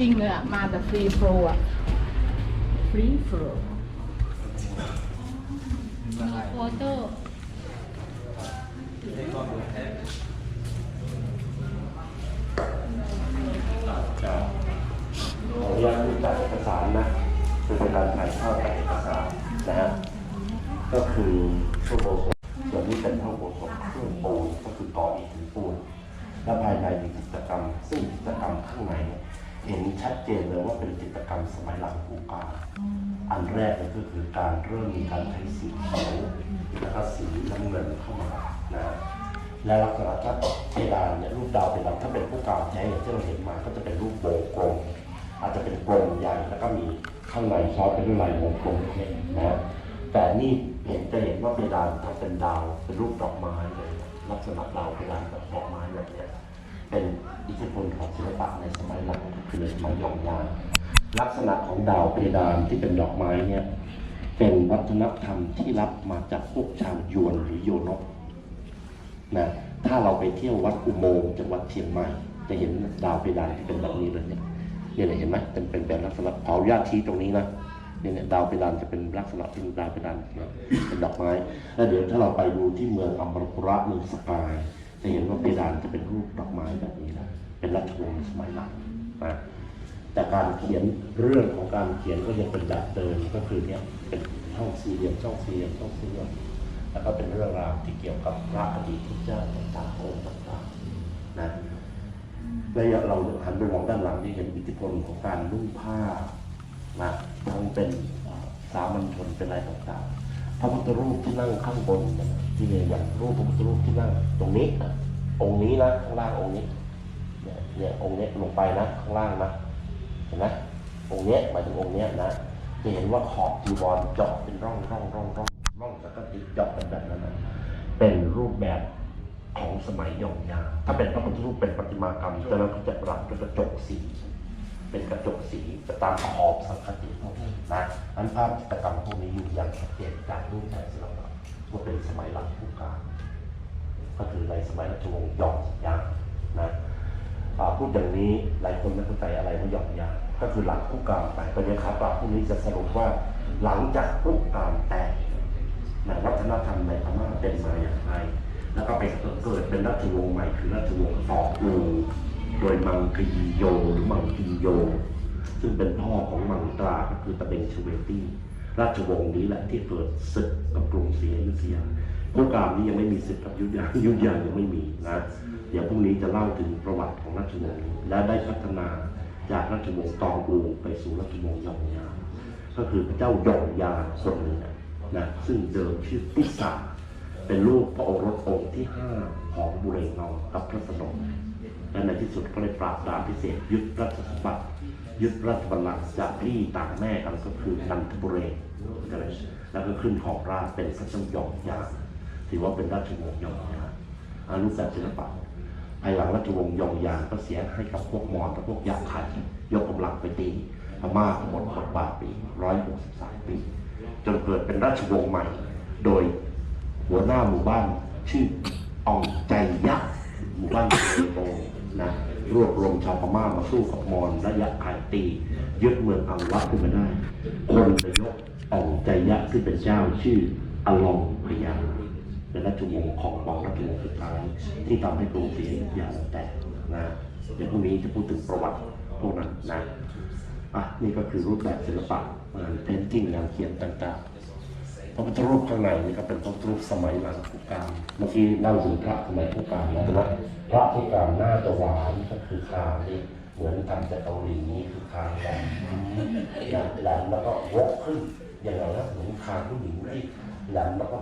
จริงเลยอะมาแต่ฟรีโฟลอะฟรีโฟลมีโฟโต้จะขออนุญาตรูปแบบเอกสารนะคือเป็นการถ่ายทอดแบบเอกสารนะฮะก็คือช่วงโบสถส่วนนี้เป็นห้องโบสถเครื่องปูนก็คือก่ออิฐถือปูนและภายในมีกิจกรรมซึ่งกิจกรรมข้างในเนี่ย เห็นชัดเจนเลยว่าเป็นกิจกรรมสมัยหลังผู้กล้าอันแรกเลยก็คือการเริ่มมีการใช้สีเขียวแล้วก็สีน้ำเงินเข้ามานะฮะและลักษณะถ้าเพดานเนี่ยรูปดาวเพดานถ้าเป็นผู้กาวแท้อย่างที่เราเห็นมาก็จะเป็นรูปวงกลมอาจจะเป็นกลมใหญ่แล้วก็มีข้างในซ้อนเป็นลายวงกลมเล็กๆนะฮะแต่นี่เห็นจะเห็นว่าเพดานทำเป็นดาวเป็นรูปดอกไม้เลยลักษณะดาวเพดานแบบดอกไม้แบบเนี้ย เป็นอิทธิพลของศิลปะในสมัยหลังคือสมัยยองยานลักษณะของดาวเพดานที่เป็นดอกไม้เนี่ยเป็นวัฒนธรรมที่รับมาจากพวกชาวยวนหรือโยนกนะถ้าเราไปเที่ยววัดอุโมงค์จังหวัดเชียงใหม่ จะเห็นดาวเพดานที่เป็นแบบนี้เลยเนี่ยเนี่ยเห็นไหมเป็นเป็นแบบลักษณะเผาญาติทีตรงนี้นะเนี่ยดาวเพดานจะเป็นลักษณะเป็นดาวเพดานนะเป็นดอกไม้แล้วเดี๋ยวถ้าเราไปดูที่เมืองอัมพระเมืองสกาย จะเห็นว่าเพดานจะเป็นรูปดอกไม้แบบนี้นะเป็นราชวงศ์สมัยหลังนะแต่การเขียนเรื่องของการเขียนก็ยังเป็นแบบเดิมก็คือเนี่ยเป็นช่องสี่เหลี่ยมช่องสี่เหลี่ยมช่องสี่เหลี่ยมแล้วก็เป็นเรื่องราวที่เกี่ยวกับพระอดีตทุกเจ้าต่างๆองค์ต่างๆนะและเราหันไปมองด้านหลังนี่เห็นอิทธิพลของการนุ่งผ้านะทั้งเป็นสามัญชนเป็นอะไรต่างๆ พระพุทธรูปที่นั่งข้างบนที่เนี่ยอย่างรูปพระพุทธรูปที่นั่งตรงนี้นะองค์นี้นะข้างล่างองค์นี้เนี่ยเนี่ยองค์นี้ลงไปนะข้างล่างนะเห็นไหมองค์เนี้ยหมายถึงองค์เนี้ยนะจะเห็นว่าขอบจีวรเจาะเป็นร่องร่องร่องร่องร่องแล้วก็ติดเจาะเป็นแบบนั้นนะเป็นรูปแบบของสมัยยองยา ถ้าเป็นพระพุทธรูปเป็นประติมากรรมจะนั้นก็จะปรับด้วยกระจกสี เป็นกระจกสีจะตามขอบสังคติพวกนี้นะอันภาพจิตรกรรมพวกนี้อยู่อย่างชัดเจนจากรูปแบบศิลปะว่าเป็นสมัยหลังผู้การ ก็คือในสมัยรัชวงศ์ยองยางนะพูดอย่างนี้หลายคนไม่เข้าใจอะไรว่ายองยางก็คือหลังผู้การไปก็เนี่ยครับพรุ่งนี้จะสรุปว่าหลังจากผู้การแตกในวัฒนธรรมในพม่าเป็นมาอย่างไรแล้วก็ไปเกิดเป็นราชวงศ์ใหม่คือราชวงศ์ต่ออู โดยมังคีโยหรือมังคีโย ซึ่งเป็นพ่อของมังตราก็คือตะเบงชเวตี้ราชวงศ์นี้แหละที่เกิดศึกกับกรุงศรีอยุธยายุคกางนี้ยังไม่มีศึกกับยุธยายุธยายังไม่มีนะเดี๋ยวพรุ่งนี้จะเล่าถึงประวัติของราชวงศ์และได้พัฒนาจากราชวงศ์ตองอูไปสู่ราชวงศ์ยองยา ก็คือพระเจ้ายองยาคนหนึ่งนะนะซึ่งเดิมชื่อติสาเป็นลูกพระโอรสองค์ที่ห้าของบุเรงนองกับพระสนม และในที่สุดก็เลยปราบดามพิเศษ ยึดรัชสมบัติยึดรัชบัลลังก์จากพี่ต่างแม่กันก็คือนันทบุเรงแล้วก็ขึ้นของราชเป็นพระเจ้ายองยาถือว่าเป็นราชวงศ์ยองยาอารูปแบบศิลปะภายหลังราชวงศ์ยองยานก็เสียให้กับพวกมอญกับพวกยักษ์ไข่ยกกำลังไปตีพม่าหมดบทบาทปีร้อยหกสิบสามปี จนเกิดเป็นราชวงศ์ใหม่ โดยหัวหน้าหมู่บ้านชื่ออ่องใจยักษ์หมู่บ้านโต นะรวบรวมชาวพม่ามาสู้กับมอญและยักษ์ไข่ตียึดเมืองอังวะขึ้นมาได้ คนจะยกอ่องใจยักษ์ซึ่งเป็นเจ้าชื่ออลองพยาเป็นราชวงศ์ของปองราชวงศ์สุดท้ายที่ทำให้กรุงศรีอยุธยาแตกนะเดี๋ยวพรุ่งนี้จะพูดถึงประวัติพวกนั้นนะอะนี่ก็คือรูปแบบศิลปะงานเพนติ้งงานเขียนต่างๆ พระพุทธรูปข้างในนี่ก็เป็นพระพุทธรูปสมัยหลังพุทธกาลเมื่อกี้เล่าถึงพระสมัยพุทธกาลแล้วนะพระพุทธกาลหน้าจะหวานก็คือคางนี่เหมือนทำจากเกาหลีนี่คือคางแหลมนะแหลมแล้วก็วกขึ้นอย่างไรนะเหมือนคางผู้หญิงที่แหลมแล้วก็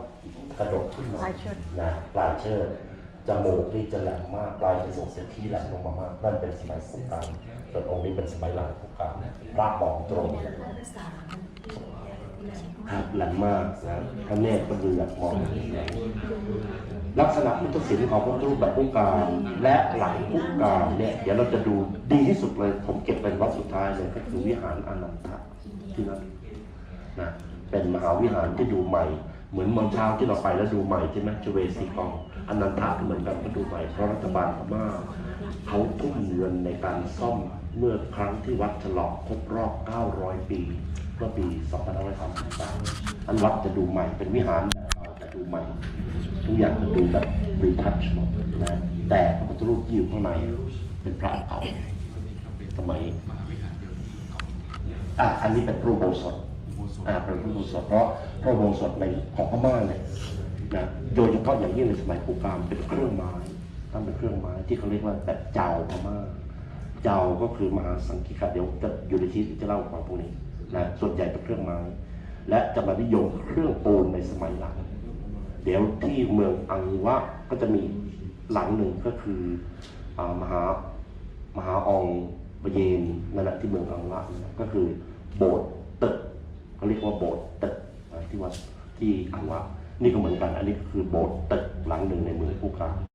กระดกขึ้นมาปลายเชิดนะปลายเชิดจมูกนี่จะแหลมมากปลายจะส่งเสียที่แหลมลงมามากนั่นเป็นสมัยพุทธกาลส่วนองค์นี้เป็นสมัยหลังพุทธกาลรากบอกตรง ครับแหลมมากนะพระเนตรก็ดูแบบมองเห็นแรงลักษณะพุทธศิลป์ของพระพุทธรูปแบบพุทธกาลและหลังพุทธกาลเนี่ยเดี๋ยวเราจะดูดีที่สุดเลย ผมเก็บเป็นวัดสุดท้ายเลยก็คือวิหารอนันทะที่นั่นนะเป็นมหาวิหารที่ดูใหม่ เหมือนเมื่อเช้าที่เราไปแล้วดูใหม่ใช่ไหมชเวสีกองอนันทะเหมือนกันก็ดูใหม่เพราะรัฐบาลพม่าเขาทุ่มเงินในการซ่อมเมื่อครั้งที่วัดฉลองครบรอบ 900 ปี เมื่อปี 2533อันวัดจะดูใหม่ เป็นวิหารแบบเก่าจะดูใหม่ ทุกอย่างจะดูแบบรีทัชหมดนะแต่พระพุทธรูปที่อยู่ข้างในเป็นพระเก่าสมัยอะอันนี้เป็นพระอุโบสถอ่าเป็นพระอุโบสถเพราะพระอุโบสถในของพม่าเนี่ยนะโดยเฉพาะอย่างยิ่งในสมัยปุกามเป็นเครื่องไม้ตั้งเป็นเครื่องไม้ที่เขาเรียกว่าแบบเจ้าพม่าเจ้าก็คือมหาสังกิกะเดี๋ยวจะอยู่ในชีตจะเล่าความพวกนี้ นะส่วนใหญ่เป็นเครื่องไม้ และจะมานิยมเครื่องปูนในสมัยหลัง เดี๋ยวที่เมืองอังวะก็จะมีหลังหนึ่งก็คืออมหามหาองบเยนนั่นแหละที่เมืองอังวะก็คือโบสถ์ตึกเขาเรียกว่าโบสถ์ตึกที่วัดที่อังวะนี่ก็เหมือนกัน อันนี้ก็คือโบสถ์ตึกหลังหนึ่งในเมืองผู้การ